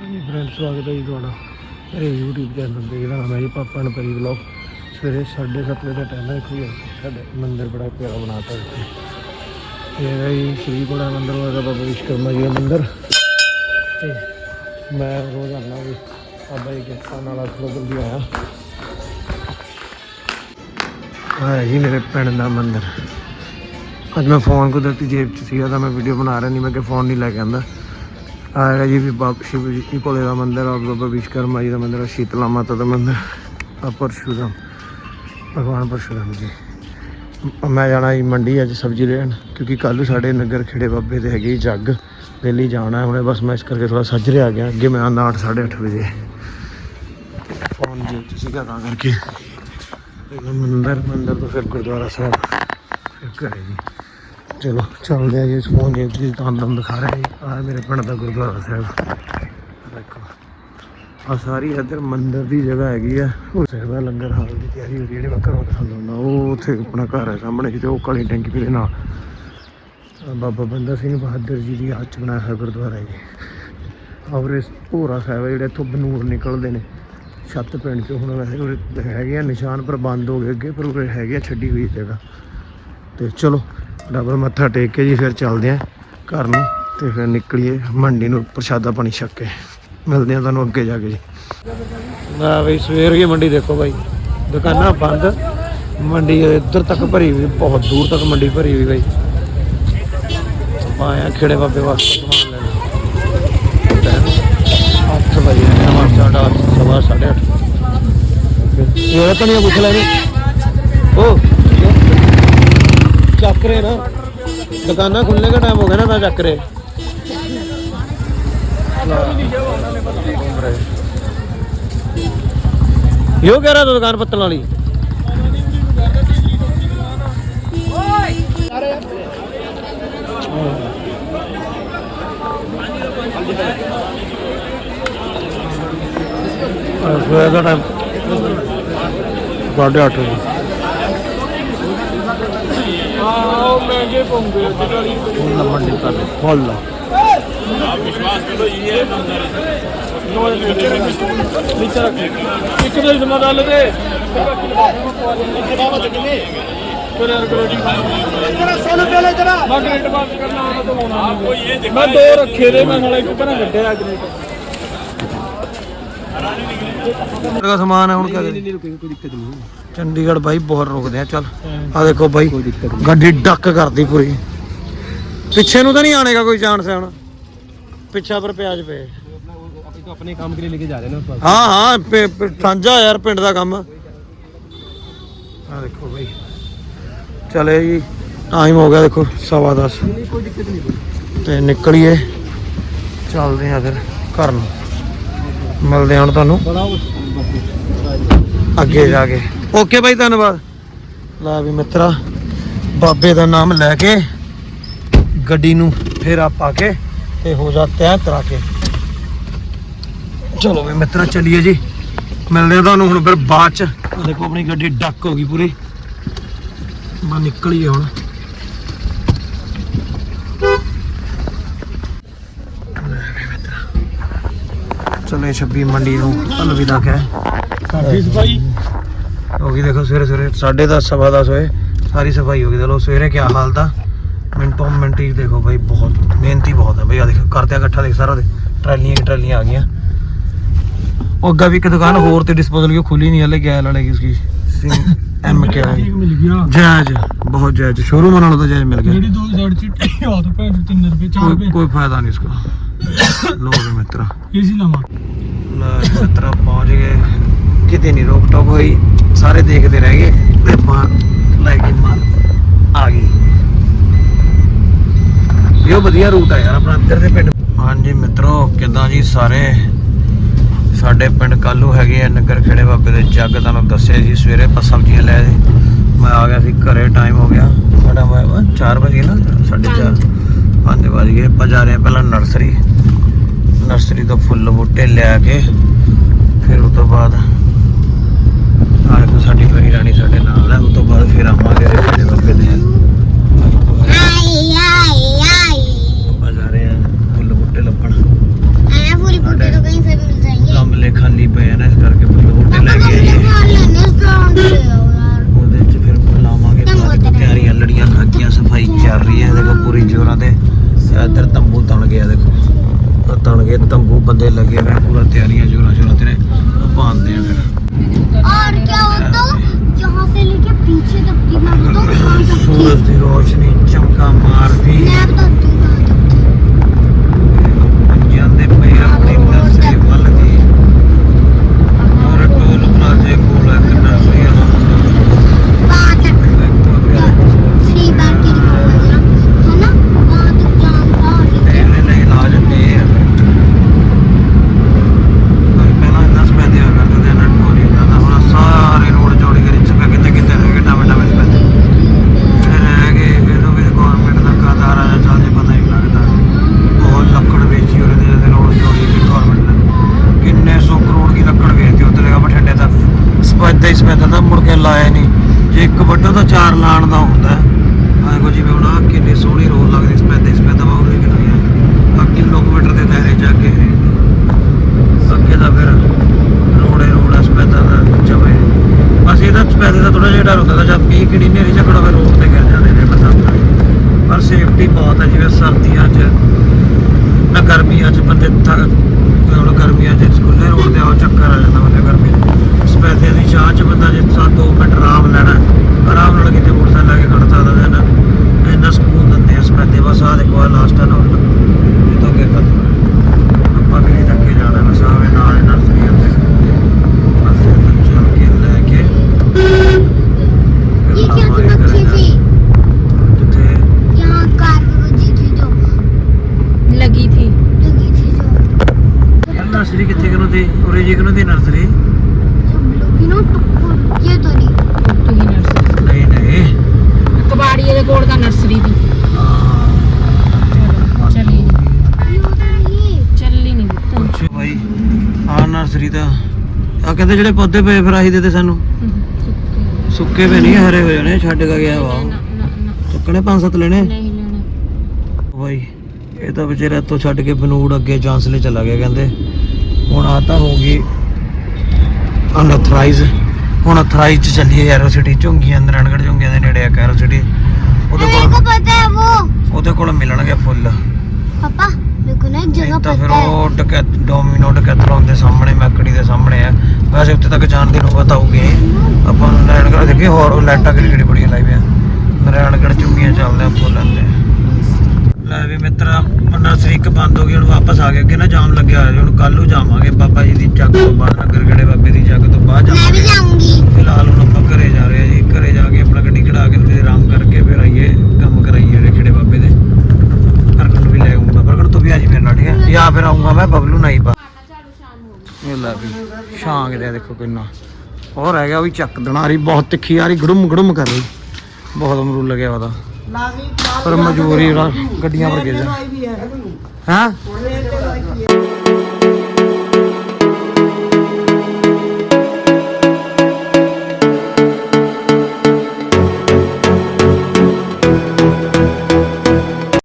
ਹਾਂਜੀ ਫਰੈਂਡ ਸਵਾਗਤ ਹੈ ਜੀ ਤੁਹਾਡਾ ਮੇਰੇ YouTube ਚੈਨਲ ਤੇ। ਜਿਹੜਾ ਨਾਮ ਹੈ ਜੀ ਪਾਪਾ ਨੇ ਪਰੀ ਵਲੌਗ ਸਵੇਰੇ 7:30 ਵਜੇ ਦਾ ਟਾਈਮ ਹੈ, ਦੇਖੋ ਜੀ, ਸਾਡੇ ਮੰਦਿਰ ਬੜਾ ਪਿਆਰਾ ਬਣਾਤਾ ਇੱਥੇ। ਇਹ ਹੈ ਜੀ ਸ਼੍ਰੀ ਕੋੜਾ ਮੰਦਿਰ ਹੋਏਗਾ ਬਾਬਾ ਵਿਸ਼ਕਰਮਾ ਜੀ ਦਾ ਮੰਦਿਰ। ਤੇ ਮੈਂ ਰੋਜ਼ਾਨਾ ਵੀ ਬਾਬਾ ਜੀ ਕਿਰਪਾ ਨਾਲ ਅਸਲ ਜਲਦੀ ਆਇਆ। ਆਹ ਜੀ ਮੇਰੇ ਪਿੰਡ ਦਾ ਮੰਦਿਰ। ਅੱਜ ਮੈਂ ਫੋਨ ਕੁਦਰਤੀ ਜੇਬ 'ਚ ਸੀਗਾ, ਤਾਂ ਮੈਂ ਵੀਡੀਓ ਬਣਾ ਰਿਹਾ, ਨਹੀਂ ਮੈਂ ਕਿ ਫੋਨ ਨਹੀਂ ਲੈ ਕੇ ਆਂਦਾ ਆਏਗਾ ਜੀ ਵੀ ਬਾਬਾ ਸ਼ਿਵ ਜੀ ਭੋਲੇ ਦਾ ਮੰਦਿਰ ਆ ਬਾਬਾ ਵਿਸ਼ਕਰਮਾ ਜੀ ਦਾ ਮੰਦਿਰ ਆ ਸ਼ੀਤਲਾ ਮਾਤਾ ਦਾ ਮੰਦਿਰ ਆ ਪਰਸ਼ੂਰਾਮ ਭਗਵਾਨ ਪਰਸ਼ੂਰਾਮ ਜੀ। ਮੈਂ ਜਾਣਾ ਜੀ ਮੰਡੀ ਅੱਜ ਸਬਜ਼ੀ ਲੈਣ ਕਿਉਂਕਿ ਕੱਲ ਸਾਡੇ ਨਗਰ ਖੇੜੇ ਬਾਬੇ ਦੇ ਹੈਗੇ ਜੱਗ ਦੇ ਲਈ ਜਾਣਾ ਹੁਣੇ ਬਸ ਮੈਂ ਇਸ ਕਰਕੇ ਥੋੜਾ ਸੱਜ ਰਿਹਾ ਗਿਆ ਅੱਗੇ ਮੈਂ ਆਉਂਦਾ ਅੱਠ, ਸਾਢੇ 8:30 ਵਜੇ। ਫੋਨ ਜੀ ਤੁਸੀਂ ਤਾਂ ਕਰਕੇ। ਮੰਦਰ ਮੰਦਰ ਤੋਂ ਫਿਰ ਗੁਰਦੁਆਰਾ ਸਾਹਿਬ ਫਿਰ ਘਰੇ ਜੀ। ਚਲੋ, ਚੱਲਦੇ ਆ ਜੀ, ਇਸ ਫੋਨ ਜੇ ਤੁਸੀਂ ਤੁਹਾਨੂੰ ਦਿਖਾ ਰਹੇ ਜੀ। ਆਹ ਮੇਰੇ ਪਿੰਡ ਦਾ ਗੁਰਦੁਆਰਾ ਸਾਹਿਬ। ਦੇਖੋ ਆ ਸਾਰੀ ਇੱਧਰ ਮੰਦਿਰ ਦੀ ਜਗ੍ਹਾ ਹੈਗੀ ਆ। ਉਹ ਸਾਹਿਬ ਦਾ ਲੰਗਰ ਹਾਲ ਦੀ ਤਿਆਰੀ ਹੋ ਰਹੀ ਜਿਹੜੇ ਜਿਹੜੀ ਮੈਂ ਘਰੋਂ ਦਿਖਾਉਂਦਾ ਹੁੰਦਾ, ਉਹ ਉੱਥੇ ਆਪਣਾ ਘਰ ਹੈ ਸਾਹਮਣੇ ਜਿੱਥੇ ਉਹ ਕਾਲੀ ਟੈਂਕੀ ਦੇ ਨਾਲ। ਬਾਬਾ ਬੰਦਾ ਸਿੰਘ ਬਹਾਦਰ ਜੀ ਦੀ ਹੱਥ ਬਣਾਇਆ ਹੋਇਆ ਗੁਰਦੁਆਰਾ ਹੈ ਜੀ। ਔਰ ਇਸ ਭੋਰਾ ਸਾਹਿਬ ਹੈ ਜਿਹੜੇ ਇੱਥੋਂ ਬਨੂਰ ਨਿਕਲਦੇ ਨੇ। ਛੱਤ ਪਿੰਡ 'ਚ ਹੁਣ ਵੈਸੇ ਉਰੇ ਹੈਗੇ ਆ, ਨਿਸ਼ਾਨ ਪਰ ਬੰਦ ਹੋ ਗਏ, ਅੱਗੇ ਪਰ ਉਰੇ ਹੈਗੇ ਆ, ਛੱਡੀ ਹੋਈ ਜਗ੍ਹਾ। ਤੇ ਚਲੋ ਡਬਲ ਮੱਥਾ ਟੇਕ ਕੇ ਜੀ ਫਿਰ ਚੱਲਦੇ ਆ ਘਰ ਨੂੰ ਤੇ ਫਿਰ ਨਿਕਲੀਏ ਮੰਡੀ ਨੂੰ ਪ੍ਰਸ਼ਾਦਾ ਪਾਣੀ ਛੱਕ ਕੇ। ਮਿਲਦੇ ਆ ਤੁਹਾਨੂੰ ਅੱਗੇ ਜਾ ਕੇ ਜੀ। ਨਾ ਬਈ, ਸਵੇਰ ਦੀ ਮੰਡੀ ਦੇਖੋ ਬਾਈ। ਦੁਕਾਨਾਂ ਬੰਦ, ਮੰਡੀ ਇੱਧਰ ਤੱਕ ਭਰੀ ਹੋਈ, ਬਹੁਤ ਦੂਰ ਤੱਕ ਮੰਡੀ ਭਰੀ ਹੋਈ ਬਾਈ। ਆਪਾਂ ਆ ਖੇੜੇ ਬਾਬੇ ਵਾਸਤੇ ਸਮਾਨ ਲੈਣ। ਅੱਠ ਵਜੇ ਆਇਆ ਸਾਡਾ ਸਵਾ ਸਾਢੇ ਅੱਠ। ਇਹ ਤਾਂ ਨਹੀਂ ਪੁੱਛ ਲੈਣੀ? ਉਹ ਚੱਕ ਨਾ। ਦੁਕਾਨਾਂ ਖੁੱਲਣੇ ਦਾ ਟਾਈਮ ਹੋ ਗਿਆ ਨਾ, ਤਾਂ ਚੱਕ ਰਹੇ। ਯੋ ਕਹਿ ਰਹਾ ਦੁਕਾਨ ਪੱਤਣ ਵਾਲੀ? ਸਵੇਰ ਦਾ ਟਾਈਮ 8:30 ਵਜੇ। ਮੈਂ ਦੋ ਰੱਖੇ ਦੇ ਮੈਂ ਨਾਲ ਇੱਕ ਘਰਾਂ ਕੱਢਿਆ ਗ੍ਰੇਡ ਦਾ ਸਮਾਨ ਹੈ ਹੁਣ ਕਿਆ ਕਰੀਏ? ਕੋਈ ਦਿੱਕਤ ਨਹੀਂ। ਚੰਡੀਗੜ੍ਹ ਬਾਈ ਬਹੁਤ ਰੁਕਦੇ ਆ ਚੱਲ। ਆ ਦੇਖੋ ਬਾਈ ਗੱਡੀ ਡੱਕ ਕਰਦੀ ਪੂਰੀ। ਪਿੱਛੇ ਨੂੰ ਤਾਂ ਨਹੀਂ ਆਣੇਗਾ ਕੋਈ ਚਾਂਸ ਹੈ ਹੁਣ ਪਿੱਛਾ ਪਰ ਪਿਆਜ ਪਏ। ਕੰਮ ਕੇ ਲਈ ਲੈ ਕੇ ਜਾ ਰਹੇ ਨੇ ਉਸ ਪਾਸ ਹਾਂ ਹਾਂ ਪਿ- ਪਿ- ਸਾਂਝਾ ਯਾਰ ਪਿੰਡ ਦਾ ਕੰਮ। ਆ ਦੇਖੋ ਬਾਈ। ਚਲੇ ਜੀ ਟਾਈਮ ਹੋ ਗਿਆ ਦੇਖੋ ਸਵਾ ਦਸ। ਕੋਈ ਦਿੱਕਤ ਨਹੀਂ। ਤੇ ਨਿਕਲੀਏ। ਚੱਲਦੇ ਆ ਫਿਰ ਘਰ ਨੂੰ। ਮਿਲਦੇ ਹਾਂ ਹੁਣ ਤੁਹਾਨੂੰ। ਅੱਗੇ ਜਾ ਕੇ। ਓਕੇ ਬਾਈ ਧੰਨਵਾਦ। ਲੈ ਵੀ ਮਿੱਤਰਾ ਬਾਬੇ ਦਾ ਨਾਮ ਲੈ ਕੇ ਗੱਡੀ ਨੂੰ ਫੇਰਾ ਪਾ ਕੇ ਤੇ ਹੋ ਜਾ ਤੈਅ ਤਰਾ ਕੇ ਚਲੋ ਵੀ ਮਿੱਤਰਾ ਚੱਲੀਏ ਜੀ। ਮਿਲਦੇ ਆ ਤੁਹਾਨੂੰ ਹੁਣ ਫਿਰ ਬਾਅਦ ਚ। ਦੇਖੋ ਆਪਣੀ ਗੱਡੀ ਡੱਕ ਹੋ ਗਈ ਪੂਰੀ। ਮੈਂ ਨਿਕਲੀਏ ਹੁਣ ਲੈ ਵੀ ਮਿੱਤਰਾ। ਚਲੇ 26 ਮੰਡੀ ਨੂੰ ਅਲਵਿਦਾ ਕਹਿ ਕਾਫੀ ਸਫ਼ਾਈ। ਹੋ ਗਈ ਦੇਖੋ ਸਵੇਰੇ ਸਵੇਰੇ 10:30 ਸਵਾ ਦਸ ਹੋਏ। ਸਾਰੀ ਸਫ਼ਾਈ ਹੋ ਗਈ। ਚਲੋ ਸਵੇਰੇ ਕਿਆ ਹਾਲ ਦਾ ਮਿੰਟੋ ਮਿੰਟ ਹੀ ਦੇਖੋ ਭਾਈ ਬਹੁਤ ਮਿਹਨਤੀ ਬਹੁਤ ਹੈ ਭਾਈ ਆ ਦੇਖ ਕਰਦਿਆ ਇਕੱਠਾ ਦੇਖ ਸਾਰਾ ਦੇ ਟਰਾਲੀਆਂ ਹੀ ਟਰਾਲੀਆਂ ਆ ਗਈਆਂ। ਉਹ ਅੱਗਾ ਵੀ ਇੱਕ ਦੁਕਾਨ ਹੋਰ ਤੇ ਡਿਸਪੋਜ਼ਲ ਕੀ ਖੁੱਲੀ ਨਹੀਂ? ਹਲੇ ਗੈਲ ਵਾਲੇ ਕੀ? ਉਸकी ਐਮ ਕੇ ਮਿਲ ਗਿਆ। ਜਾਇਜ਼ ਬਹੁਤ ਜਾਇਜ਼। ਸ਼ੋਰੂਮ ਨਾਲੋਂ ਤਾਂ ਜਾਇਜ਼ ਮਿਲ ਗਿਆ। ਜਿਹੜੀ ਦੋ ਸਾਈਡ ਚਿੱਟੀ ਆ ਤਾਂ ਭੈਣ 3 ਰੁਪਏ 4 ਕੋਈ ਰੁਪਏ। ਕੋਈ ਫਾਇਦਾ ਨਹੀਂ ਇਸਕਾ ਲੋ ਵੀ ਮਿੱਤਰਾ। ਏਸੀ ਲਵਾਂ? ਲੈ ਮਿੱਤਰਾ ਪਹੁੰਚ ਗਏ। ਕਿਤੇ ਨਹੀਂ ਰੋਕ ਟੋਕ ਹੋਈ। ਸਾਰੇ ਦੇਖਦੇ ਰਹਿ ਗਏ ਤੇ ਆਪਾਂ ਲੈ ਕੇ ਆ ਗਈ। ਇਹ ਵਧੀਆ ਰੂਟ ਆ ਯਾਰ ਆਪਣਾ ਇੱਧਰ ਦੇ ਪਿੰਡ। ਹਾਂਜੀ ਮਿੱਤਰੋ ਕਿਦਾਂ ਜੀ ਸਾਰੇ? ਸਾਡੇ ਪਿੰਡ ਕੱਲੂ ਹੈਗੇ ਆ ਨਗਰ ਖੇੜੇ ਬਾਬੇ ਦੇ ਜੱਗ ਤੁਹਾਨੂੰ ਦੱਸਿਆ ਜੀ ਸਵੇਰੇ ਆਪਾਂ ਸਬਜ਼ੀਆਂ ਲੈ ਮੈਂ ਆ ਗਿਆ ਸੀ ਘਰੇ ਟਾਈਮ ਹੋ ਗਿਆ। ਸਾਡਾ ਮੈਂ 4 ਵਜੇ ਨਾ 4:30 5 ਵਜੇ ਗਏ। ਆਪਾਂ ਜਾ ਰਹੇ ਹਾਂ ਪਹਿਲਾਂ ਨਰਸਰੀ ਨਰਸਰੀ ਤੋਂ ਫੁੱਲ ਬੂਟੇ ਲਿਆ ਕੇ, ਫਿਰ ਉਸ ਤੋਂ ਬਾਅਦ ਆਹ ਦੇਖੋ ਸਾਡੀ ਪਰੀ ਰਾਣੀ ਸਾਡੇ ਨਾਲ ਹੈ, ਉਸ ਤੋਂ ਬਾਅਦ ਫਿਰ ਆਵਾਂਗੇ ਸਾਡੇ ਬਾਬੇ ਦੇ ਆਈ ਆਈ ਆਈ ਆਪਾਂ ਜਾ ਰਹੇ ਹਾਂ ਫੁੱਲ ਬੂਟੇ ਲੱਭਣ ਆਇਆ ਪੂਰੀ ਪੁੱਟੇ ਤੋਂ ਕਹੀਂ ਲਾਵਾਂਗੇ ਤੰਬੂ ਬੰਦੇ ਲੱਗੇ ਹੋਏ ਆ, ਪੂਰਾ ਤਿਆਰੀਆਂ ਜੋਰਾਂ ਸ਼ੋਰਾਂ ਤੇ ਨੇ ਆਪਾਂ ਆਉਂਦੇ ਆ ਫਿਰ और क्या हो तो यहाँ से लेके पीछे तक की मैं बताऊँ कहाँ तक की ਸੂਰਜ ਦੀ ਰੋਸ਼ਨੀ ਵੱਡਾ ਤਾਂ ਚਾਰ ਲਾਣ ਦਾ ਹੁੰਦਾ। ਹੈ ਆਹ ਦੇਖੋ ਜਿਵੇਂ ਹੁਣ ਆਹ ਕਿੰਨੀ ਸੋਹਣੀ ਰੋਡ ਲੱਗਦੀ ਸਪੈਦਾ ਹੀ ਸਪੈਦਾ ਬਾਹਰ ਵੀ ਕਿੰਨੀ ਹੈ ਆ ਕਿਲੋਮੀਟਰ ਦੇ ਦਾਇਰੇ ਚ ਅੱਗੇ ਹੈ। ਅੱਗੇ ਦਾ ਫਿਰ ਰੋੜੇ, ਰੋੜਾ ਸਪੈਦਾ ਦਾ ਜਵੇ ਬਸ ਇਹਦਾ ਸਪੈਦੇ ਦਾ ਥੋੜਾ ਜਿਹਾ ਡਰ ਹੁੰਦਾ ਤਾਂ ਜਦ ਮੀਂਹ ਕਿਹੜੀ ਨੇਰੀ ਝਕੜਾ ਫਿਰ ਰੋਡ ਤੇ ਗਿਰ ਜਾਂਦੇ ਨੇ ਬਸ ਪਰ ਸੇਫਟੀ ਬਹੁਤ ਹੈ, ਜਿਵੇਂ ਸਰਦੀਆਂ 'ਚ, ਨਾ ਗਰਮੀਆਂ 'ਚ ਬੰਦੇ ਤੇ ਜਿਹੜੇ ਪੌਦੇ ਪਏ ਫਿਰ ਦੇ ਦੇ ਸਾਨੂੰ। ਸੁੱਕੇ ਪਏ ਨਹੀਂ ਹਰੇ ਹੋ ਜਾਣੇ ਛੱਡ ਕੇ ਗਿਆ ਵਾ। ਚੱਕਣੇ ਪੰਜ ਸੱਤ ਲੈਣੇ? ਨਹੀਂ ਲੈਣੇ। ਬਾਈ ਇਹ ਤਾਂ ਵਿਚਾਰਾ ਤੋਂ ਛੱਡ ਕੇ ਬਨੂੜ ਅੱਗੇ ਜਾਂਸਲੇ ਚਲਾ ਗਿਆ ਕਹਿੰਦੇ। ਹੁਣ ਆ ਤਾਂ ਹੋ ਗਈ ਅਨਥਰਾਈਜ਼ ਹੁਣ ਅਥਰਾਈਜ਼ ਚ ਚੱਲੀ ਐਰੋ ਸਿਟੀ ਝੁੰਗੀਆਂ ਨਰਨਗੜ ਝੁੰਗੀਆਂ ਦੇ ਨੇੜੇ ਆ ਐਰੋ ਸਿਟੀ ਉਹਦੇ ਕੋਲ ਪਤਾ ਹੈ ਉਹ ਉਹਦੇ ਕੋਲ ਮਿਲਣਗੇ ਫੁੱਲ। ਪਾਪਾ ਮੈਨੂੰ ਨਾ ਜਗ੍ਹਾ ਪਤਾ ਹੈ ਤਾਂ ਫਿਰ ਉਹ ਡੋਮੀਨੋ ਡਕੈਥਲੋਨ ਦੇ ਸਾਹਮਣੇ ਮੈਕੜੀ ਦੇ ਸਾਹਮਣੇ ਆ। ਵੈਸੇ ਉੱਤੇ ਤੱਕ ਜਾਣ ਦੀ ਨੌਬਤ ਆਉਗੀ ਆਪਾਂ ਨਾਰਾਇਣਗੜ੍ਹ ਦੇਖੀ ਹੋਰ ਲਾਈਟਾਂ ਕਿਹੜੀ ਕਿਹੜੀ ਬੜੀਆਂ ਲਾਈ ਪਿਆ ਨਾਰਾਇਣਗੜ੍ਹ ਚੁੰਮੀਆਂ ਚੱਲਦੇ ਆਪਾਂ ਲੈਂਦੇ ਲੈ ਵੀ ਮਿੱਤਰਾ ਪੰਨਾ ਸਰੀਕ ਬੰਦ ਹੋ ਗਈ ਹੁਣ ਵਾਪਸ ਆ ਗਏ ਅੱਗੇ ਨਾ ਜਾਮ ਲੱਗਿਆ ਹੋਇਆ ਹੁਣ ਕੱਲ ਨੂੰ ਜਾਵਾਂਗੇ। ਬਾਬਾ ਜੀ ਦੀ ਜੱਗ ਤੋਂ ਬਾਅਦ ਨਗਰ ਗੜੇ ਬਾਬੇ ਦੀ ਜੱਗ ਤੋਂ ਬਾਅਦ ਜਾਵਾਂਗੇ। ਫਿਲਹਾਲ ਹੁਣ ਆਪਾਂ ਘਰੇ ਜਾ ਰਹੇ ਆ ਜੀ ਘਰੇ ਜਾ ਕੇ ਆਪਣਾ ਗੱਡੀ ਖੜਾ ਕੇ ਫਿਰ ਆਰਾਮ ਕਰ ਦੇ ਦੇਖੋ ਕਿੰਨਾ। ਹੋਰ ਰਹਿ ਗਿਆ ਉਹ ਵੀ ਚੱਕ ਦੇਣਾ। ਰਹੀ ਬਹੁਤ ਤਿੱਖੀ ਆ ਰਹੀ ਗੜੁਮ ਗੜੁਮ ਕਰ ਰਹੀ। ਬਹੁਤ ਅਮਰੂਦ ਲੱਗਿਆ ਉਹਦਾ। ਪਰ ਮਜਬੂਰੀ ਨਾਲ ਗੱਡੀਆਂ ਪਰ ਗਿਰ ਜਾ ਹਾਂ।